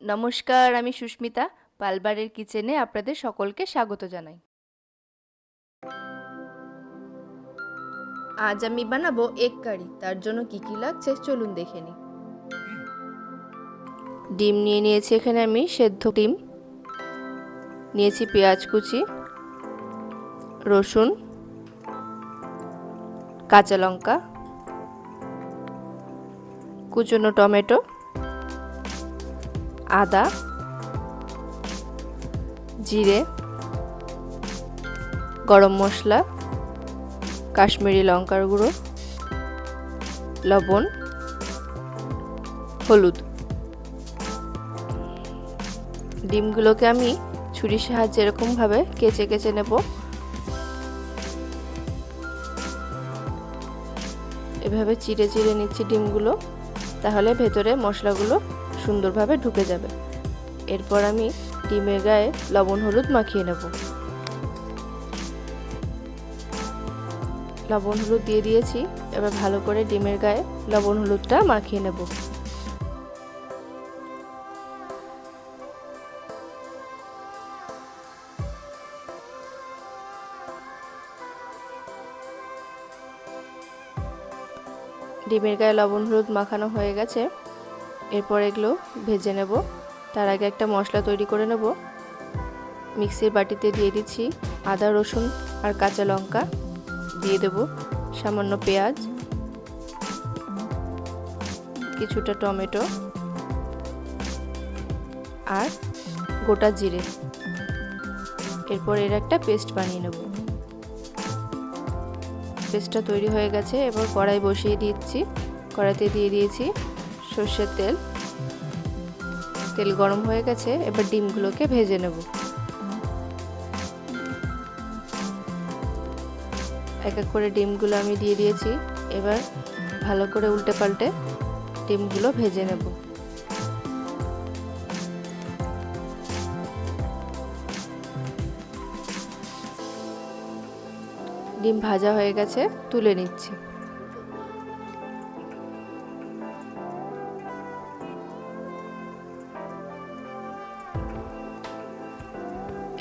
নমস্কার, আমি সুস্মিতা পালবারের কিচেনে আপনাদের সকলকে স্বাগত জানাই। আজ আমি বানাবো এগ কারি, তার জন্য কি কি লাগছে চলুন দেখে নিই। ডিম নিয়ে নিয়েছি এখানে আমি সেদ্ধ ডিম, নিয়েছি পেঁয়াজ কুচি, রসুন, কাঁচা লঙ্কা, কুচনো টমেটো আদা, জিরে, গরম মশলা, কাশ্মীরি লঙ্কার গুঁড়ো, লবণ, হলুদ। ডিমগুলোকে আমি ছুরির সাহায্যে এরকমভাবে কেচে কেচে নেব। এভাবে চিড়ে চিড়ে নিচ্ছি ডিমগুলো, তাহলে ভেতরে মশলাগুলো সুন্দরভাবে ঢুকে যাবে। এরপর আমি ডিমের গায়ে লবণ হলুদ মাখিয়ে নেব। লবণ হলুদ দিয়ে দিয়েছি, এবার ভালো করে ডিমের গায়ে লবণ হলুদটা মাখিয়ে নেব। ডিমের গায়ে লবণ হলুদ মাখানো হয়ে গেছে। এরপর এগুলো ভেজে নেব। তার আগে একটা মশলা তৈরি করে নেব। মিক্সির বাটিতে দিয়ে দিচ্ছি আদা, রসুন আর কাঁচা লঙ্কা। দিয়ে দেব সামান্য পেঁয়াজ, কিছুটা টমেটো আর গোটা জিরে। এরপর এর একটা পেস্ট বানিয়ে নেব। পেস্টটা তৈরি হয়ে গেছে। এবার কড়াই বসিয়ে দিচ্ছি। কড়াইতে দিয়ে দিয়েছি সর্ষের তেল। তেল গরম হয়ে গেছে, এবার ডিমগুলোকে ভেজে নেব। এক এক করে ডিমগুলো আমি দিয়ে দিয়েছি, এবার ভালো করে উল্টে পাল্টে ডিমগুলো ভেজে নেব। ডিম ভাজা হয়ে গেছে, তুলে নিচ্ছি।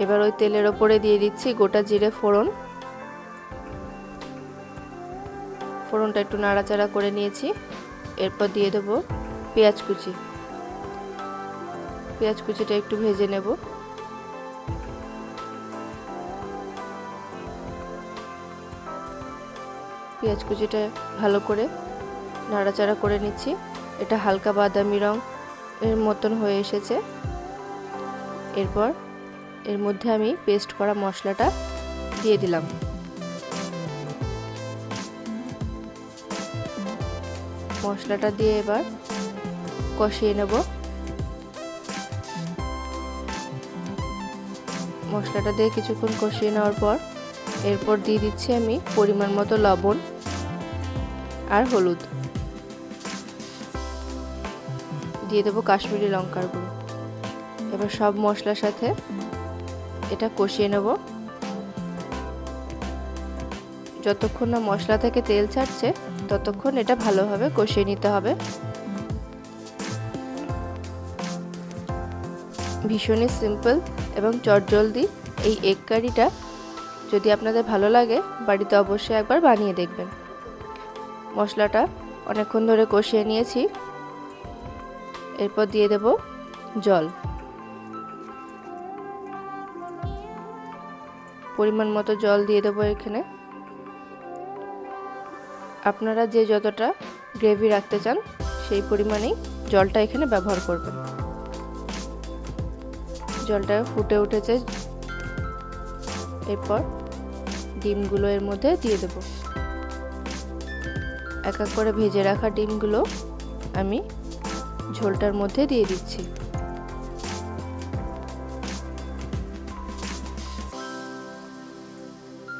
এবার ওই তেলের ওপরে দিয়ে দিচ্ছি গোটা জিরে ফোড়ন। ফোড়নটা একটু নাড়াচাড়া করে নিয়েছি। এরপর দিয়ে দেবো পেঁয়াজ কুচি। পেঁয়াজ কুচিটা একটু ভেজে নেব। পেঁয়াজ কুচিটা ভালো করে নাড়াচাড়া করে নিচ্ছি। এটা হালকা বাদামি রং এর মতন হয়ে এসেছে। এরপর এর মধ্যে আমি পেস্ট করা মশলাটা দিয়ে দিলাম। মশলাটা দিয়ে এবার কষিয়ে নেব। মশলাটা দিয়ে কিছুক্ষণ কষিয়ে নেওয়ার পর এরপর দিয়ে দিচ্ছি আমি পরিমাণ মতো লবণ আর হলুদ। দিয়ে দেবো কাশ্মীরি লঙ্কার গুঁড়ো। এবার সব মশলার সাথে এটা কষিয়ে নেব। যতক্ষণ না মশলা থেকে তেল ছাড়ছে, ততক্ষণ এটা ভালোভাবে কষিয়ে নিতে হবে। ভীষণই সিম্পল এবং চটজলদি এই এগ কারিটা যদি আপনাদের ভালো লাগে, বাড়িতে অবশ্যই একবার বানিয়ে দেখবেন। মশলাটা অনেকক্ষণ ধরে কষিয়ে নিয়েছি। এরপর দিয়ে দেব জল। পরিমাণ মতো জল দিয়ে দেবো এখানে। আপনারা যে যতটা গ্রেভি রাখতে চান, সেই পরিমাণেই জলটা এখানে ব্যবহার করবেন। জলটা ফুটে উঠেছে। এরপর ডিমগুলো এর মধ্যে দিয়ে দেব। এক এক করে ভেজে রাখা ডিমগুলো আমি ঝোলটার মধ্যে দিয়ে দিচ্ছি।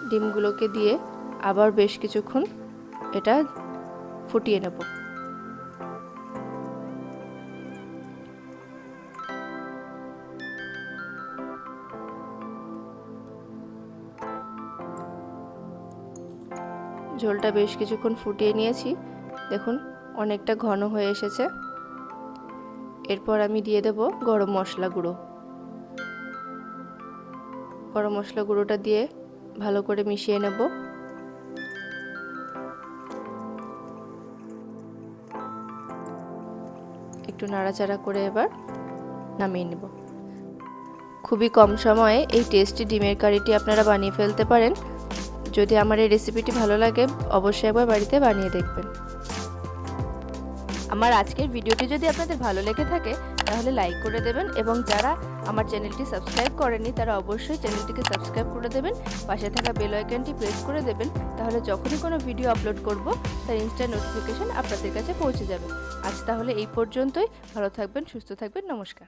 ডিমগুলোকে দিয়ে আবার বেশ কিছুক্ষণ এটা ফুটিয়ে নেব। ঝোলটা বেশ কিছুক্ষণ ফুটিয়ে নিয়েছি। দেখুন, অনেকটা ঘন হয়ে এসেছে। এরপর আমি দিয়ে দেব গরম মশলা গুঁড়ো। গরম মশলা গুঁড়োটা দিয়ে ভালো করে মিশিয়ে নেব। একটু নাড়াচাড়া করে এবার নামিয়ে নেব। খুবই কম সময়ে এই টেস্টি ডিমের কারিটি আপনারা বানিয়ে ফেলতে পারেন। যদি আমার এই রেসিপিটি ভালো লাগে, অবশ্যই একবার বাড়িতে বানিয়ে দেখবেন। আমার আজকের ভিডিওটি যদি আপনাদের ভালো লেগে থাকে তাহলে লাইক করে দেবেন এবং যারা আমার চ্যানেলটি সাবস্ক্রাইব করেনি তারা অবশ্যই চ্যানেলটিকে সাবস্ক্রাইব করে দেবেন, পাশে থাকা বেল আইকনটি প্রেস করে দেবেন, তাহলে যখনই কোনো ভিডিও আপলোড করব, তার ইনস্ট্যান্ট নোটিফিকেশান আপনাদের কাছে পৌঁছে যাবে। আজ তাহলে এই পর্যন্তই, ভালো থাকবেন, সুস্থ থাকবেন, নমস্কার।